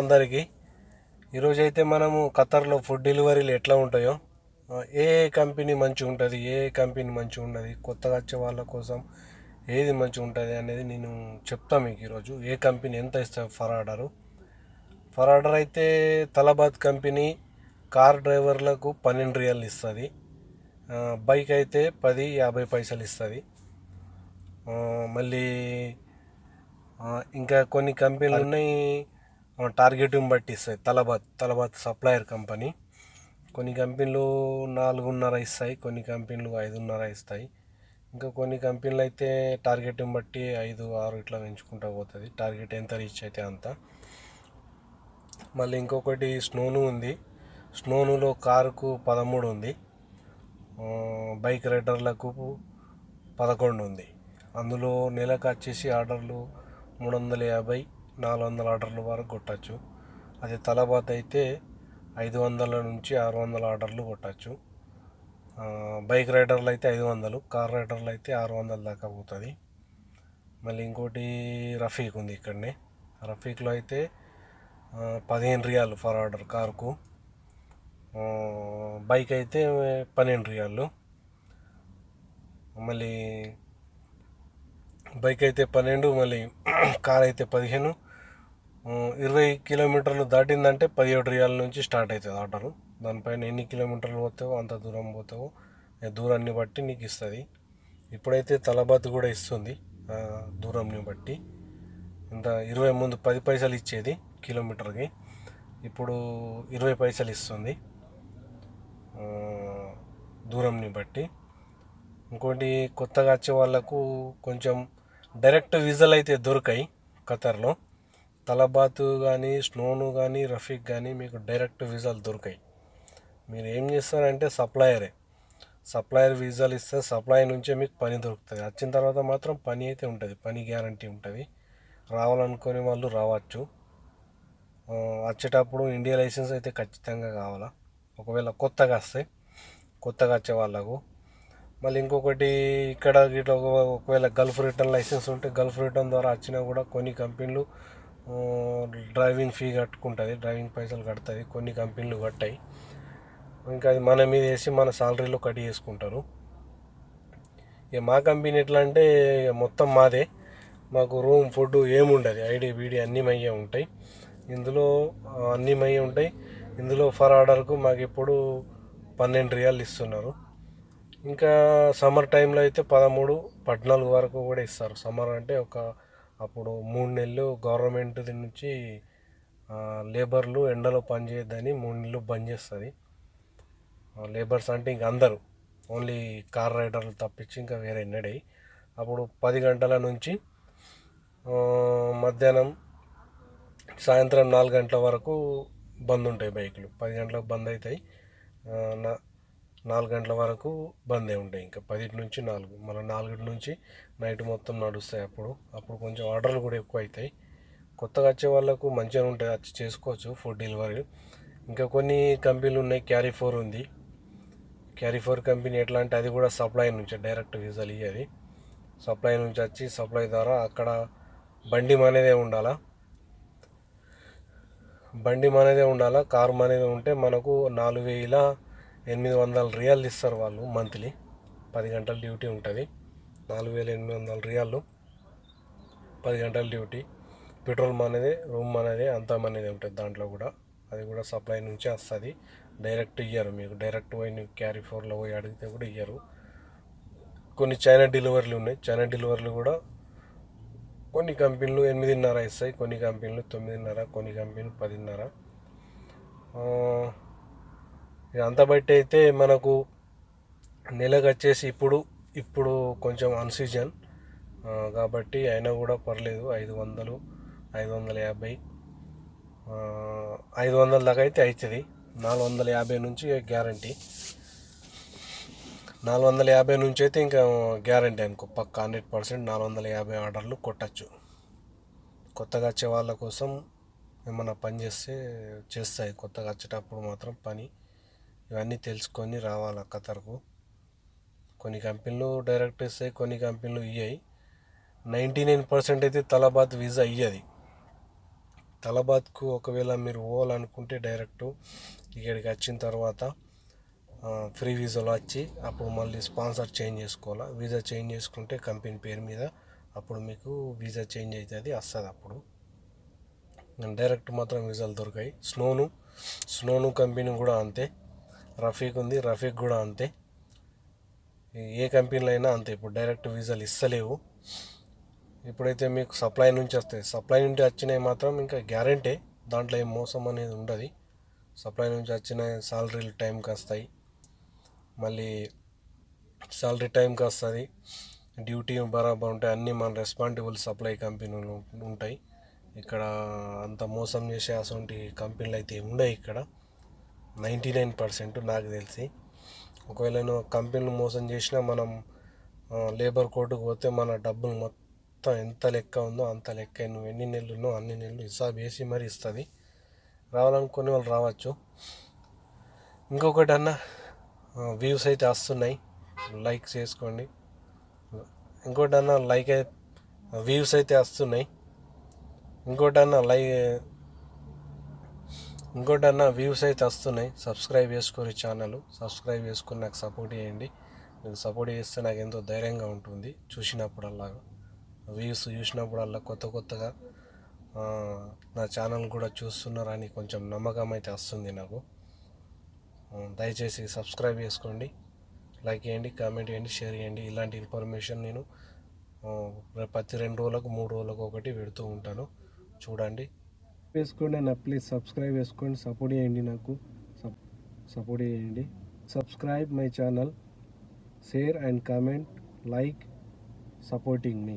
అందరికీ. ఈరోజైతే మనము ఖతర్లో ఫుడ్ డెలివరీలు ఎట్లా ఉంటాయో ఏ కంపెనీ మంచిగా ఉంటుంది ఏ కంపెనీ మంచిగా ఉన్నది కొత్తగా వచ్చే వాళ్ళ కోసం ఏది మంచిగా ఉంటుంది అనేది నేను చెప్తా మీకు ఈరోజు. ఏ కంపెనీ ఎంత ఇస్తుంది ఫర్ ఆర్డరు? ఫర్ ఆర్డర్ అయితే తలబాద్ కంపెనీ కార్ డ్రైవర్లకు పన్నెండు రియల్ ఇస్తుంది బైక్ అయితే పది యాభై పైసలు ఇస్తుంది. మళ్ళీ ఇంకా కొన్ని కంపెనీలు ఉన్నాయి. మన టార్గెట్ని బట్టి ఇస్తాయి. Talabat Talabat supplier company. కొన్ని కంపెనీలు నాలుగున్నర ఇస్తాయి కొన్ని కంపెనీలు ఐదున్నర ఇస్తాయి. ఇంకా కొన్ని కంపెనీలు అయితే టార్గెట్ని బట్టి ఐదు ఆరు ఇట్లా పెంచుకుంటూ పోతుంది. టార్గెట్ ఎంత రీచ్ అయితే అంత. మళ్ళీ ఇంకొకటి స్నోను ఉంది. స్నోనులో కారుకు పదమూడు ఉంది. బైక్ రైడర్లకు పదకొండు ఉంది. అందులో నెలకు వచ్చేసి ఆర్డర్లు మూడు వందల యాభై నాలుగు వందల ఆర్డర్ల వరకు కొట్టచ్చు. అదే తలబాత్ అయితే ఐదు వందల నుంచి ఆరు వందల ఆర్డర్లు కొట్టచ్చు. బైక్ రైడర్లు అయితే ఐదు వందలు కార్ రైడర్లు అయితే ఆరు వందల దాకా పోతుంది. మళ్ళీ ఇంకోటి రఫీక్ ఉంది ఇక్కడనే. రఫీక్లో అయితే పదిహేను రియాలు ఫర్ ఆర్డర్ కారుకు. బైక్ అయితే పన్నెండు రియాలు. మళ్ళీ బైక్ అయితే పన్నెండు మళ్ళీ కార్ అయితే పదిహేను ఇరవై కిలోమీటర్లు దాటిందంటే పదిహేడు రియాల నుంచి స్టార్ట్ అవుతుంది ఆర్డరు దానిపైన ఎన్ని కిలోమీటర్లు పోతావో అంత దూరం పోతావో దూరాన్ని బట్టి నీకు ఇస్తుంది. ఇప్పుడైతే తలబాత్ కూడా ఇస్తుంది దూరంని బట్టి. ఇంత ఇరవై ముందు పది పైసలు ఇచ్చేది కిలోమీటర్కి. ఇప్పుడు ఇరవై పైసలు ఇస్తుంది దూరంని బట్టి. ఇంకోటి కొత్తగా వచ్చే వాళ్ళకు కొంచెం డైరెక్ట్ విజల్ అయితే దొరికాయి ఖతర్లో. తలబాతు కానీ స్నోను కానీ రఫీక్ కానీ మీకు డైరెక్ట్ విజాలు దొరికాయి. మీరు ఏం చేస్తారంటే సప్లయరే. సప్లయర్ వీసాలు ఇస్తే సప్లయర్ నుంచే మీకు పని దొరుకుతుంది. వచ్చిన తర్వాత మాత్రం పని అయితే ఉంటుంది. పని గ్యారంటీ ఉంటుంది. రావాలనుకునే వాళ్ళు రావచ్చు. వచ్చేటప్పుడు ఇండియా లైసెన్స్ అయితే ఖచ్చితంగా కావాలా? ఒకవేళ కొత్తగా వస్తే కొత్తగా వచ్చే వాళ్ళకు మళ్ళీ ఇంకొకటి ఇక్కడ ఇట్లా ఒక- ఒకవేళ గల్ఫ్ రిటర్న్ లైసెన్స్ ఉంటే గల్ఫ్ రిటర్న్ ద్వారా వచ్చినా కూడా కొన్ని కంపెనీలు డ్రైవింగ్ ఫీ కట్టుకుంటుంది డ్రైవింగ్ పైసలు కడుతుంది కొన్ని కంపెనీలు కట్టాయి. ఇంకా అది మన మీద వేసి మన సాలరీలో కట్ చేసుకుంటారు. ఇక మా కంపెనీ ఎట్లా అంటే ఇక మొత్తం మాదే. మాకు రూమ్ ఫుడ్ ఏముండదు. ఐడి బీడి అన్నీ మయ్యే ఉంటాయి. ఇందులో అన్నీ మయ్యే ఉంటాయి. ఇందులో ఫర్ ఆర్డర్కు మాకు ఇప్పుడు పన్నెండు రియాలు ఇస్తున్నారు. ఇంకా సమ్మర్ టైంలో అయితే పదమూడు పద్నాలుగు వరకు కూడా ఇస్తారు. సమ్మర్ అంటే ఒక అప్పుడు మూడు నెలలు గవర్నమెంట్ నుంచి లేబర్లు ఎండలో పనిచేయద్దని మూడు నెలలు బంద్ చేస్తుంది. లేబర్స్ అంటే ఇంక అందరూ ఓన్లీ కార్ రైడర్లు తప్పించి ఇంకా వేరే ఎన్నడే అప్పుడు పది గంటల నుంచి మధ్యాహ్నం సాయంత్రం నాలుగు గంటల వరకు బంద్ ఉంటాయి బైకులు. పది గంటలకు బంద్ అవుతాయి నా నాలుగు గంటల వరకు బందే ఉంటాయి ఇంకా. పదిటి నుంచి నాలుగు మళ్ళీ నాలుగు నుంచి నైట్ మొత్తం నడుస్తాయి అప్పుడు. అప్పుడు కొంచెం ఆర్డర్లు కూడా ఎక్కువ అవుతాయి కొత్తగా వచ్చే వాళ్ళకు మంచిగా ఉంటుంది వచ్చి చేసుకోవచ్చు ఫుడ్ డెలివరీ ఇంకా కొన్ని కంపెనీలు ఉన్నాయి క్యారీ ఫోర్ ఉంది. క్యారీ ఫోర్ కంపెనీ ఎట్లా అంటే అది కూడా సప్లై నుంచి డైరెక్ట్ విజల్ ఇవ్వాలి సప్లై నుంచి వచ్చి సప్లై ద్వారా అక్కడ బండి మనదే ఉండాలా. బండి మనదే ఉండాలా కారు మనదే ఉంటే మనకు నాలుగు వేల ఎనిమిది వందల రియాలు ఇస్తారు వాళ్ళు మంత్లీ. పది గంటల డ్యూటీ ఉంటుంది. నాలుగు వేల ఎనిమిది వందల రియాలు పది గంటల డ్యూటీ. పెట్రోల్ మనదే రూమ్ అనేది అంతా మనదే ఉంటుంది దాంట్లో కూడా. అది కూడా సప్లై నుంచే వస్తుంది. డైరెక్ట్ ఇయ్యరు మీకు. డైరెక్ట్ పోయి క్యారీ ఫోర్లో పోయి అడిగితే కూడా ఇయ్యరు. కొన్ని చైనా డెలివరీలు ఉన్నాయి. చైనా డెలివరీలు కూడా కొన్ని కంపెనీలు ఎనిమిదిన్నర ఇస్తాయి. కొన్ని కంపెనీలు తొమ్మిదిన్నర కొన్ని కంపెనీలు పదిన్నర. ఇక అంత బట్టి అయితే మనకు నెలకు వచ్చేసి ఇప్పుడు ఇప్పుడు కొంచెం అన్సీజన్. కాబట్టి అయినా కూడా పర్లేదు ఐదు వందలు ఐదు వందల యాభై. ఐదు వందల దాకా అయితే అవుతుంది నాలుగు వందల యాభై నుంచి గ్యారంటీ. నాలుగు వందల యాభై నుంచి అయితే ఇంకా గ్యారంటీ అనుకో పక్క హండ్రెడ్ పర్సెంట్ నాలుగు వందల యాభై ఆర్డర్లు కొట్టచ్చు. కొత్తగా వచ్చే వాళ్ళ కోసం ఏమైనా పని చేస్తే చేస్తాయి. కొత్తగా వచ్చేటప్పుడు మాత్రం పని. ఇవన్నీ తెలుసుకొని రావాలి ఖతర్కు కొన్ని కంపెనీలు డైరెక్ట్ ఇస్తాయి కొన్ని కంపెనీలు ఇయ్యాయి. నైంటీ నైన్ పర్సెంట్ అయితే తలబాత్ వీసా ఇయ్యది. తలబాత్కు ఒకవేళ మీరు పోవాలనుకుంటే డైరెక్ట్ ఇక్కడికి వచ్చిన తర్వాత ఫ్రీ వీసాలో వచ్చి అప్పుడు మళ్ళీ స్పాన్సర్ చేంజ్ చేసుకోవాలా? వీసా చేంజ్ చేసుకుంటే కంపెనీ పేరు మీద అప్పుడు మీకు వీసా చేంజ్ అవుతుంది వస్తుంది అప్పుడు. డైరెక్ట్ మాత్రం వీసాలు దొరికాయి. స్నోను స్నోను కంపెనీ కూడా అంతే. రఫీక్ ఉంది రఫీక్ కూడా అంతే. ఏ కంపెనీలో అయినా అంతే ఇప్పుడు డైరెక్ట్ వీసాలు ఇస్తలేవు. ఇప్పుడైతే మీకు సప్లై నుంచి వస్తాయి సప్లై నుంచి వచ్చినాయి మాత్రం ఇంకా గ్యారంటీ దాంట్లో ఏం మోసం అనేది ఉండదు. సప్లై నుంచి వచ్చిన శాలరీలు టైంకి వస్తాయి. మళ్ళీ శాలరీ టైంకి వస్తుంది. డ్యూటీ బరాబర్ ఉంటాయి అన్నీ మన రెస్పాన్సిబుల్ సప్లై కంపెనీలు ఉంటాయి. ఇక్కడ అంత మోసం చేసే అటువంటి కంపెనీలు అయితే ఉండవు ఇక్కడ. నైంటీ నైన్ పర్సెంట్ నాకు తెలిసి. ఒకవేళ నువ్వు కంపెనీలు మోసం చేసినా మనం లేబర్ కోర్టుకు పోతే మన డబ్బులు మొత్తం ఎంత లెక్క ఉందో అంత లెక్క. నువ్వు ఎన్ని నెలలు ఉన్నో అన్ని నెలలు హిసాబ్ వేసి మరి ఇస్తుంది. రావాలనుకునే వాళ్ళు రావచ్చు. ఇంకొకటి అన్న వ్యూస్ అయితే వస్తున్నాయి. లైక్ చేసుకోండి. ఇంకోటి అన్న లైక్ వ్యూస్ అయితే వస్తున్నాయి. ఇంకోటి అన్న లైక్ ఇంకోటి అన్న వ్యూస్ అయితే వస్తున్నాయి. సబ్స్క్రైబ్ చేసుకోరు ఛానల్. సబ్స్క్రైబ్ చేసుకుని నాకు సపోర్ట్ చేయండి. మీకు సపోర్ట్ చేస్తే నాకు ఎంతో ధైర్యంగా ఉంటుంది చూసినప్పుడల్లా. వ్యూస్ చూసినప్పుడల్లా కొత్త కొత్తగా నా ఛానల్ కూడా చూస్తున్నారని కొంచెం నమ్మకం అయితే వస్తుంది నాకు. దయచేసి సబ్స్క్రైబ్ చేసుకోండి. లైక్ చేయండి కామెంట్ చేయండి షేర్ చేయండి. ఇలాంటి ఇన్ఫర్మేషన్ నేను ప్రతి రెండు రోజులకు మూడు రోజులకు ఒకటి పెడుతూ ఉంటాను. చూడండి. వేసుకోండి నా ప్లీజ్ సబ్స్క్రైబ్ చేసుకోండి సపోర్ట్ చేయండి నాకు. సపోర్ట్ చేయండి. Subscribe my channel share and comment like supporting me.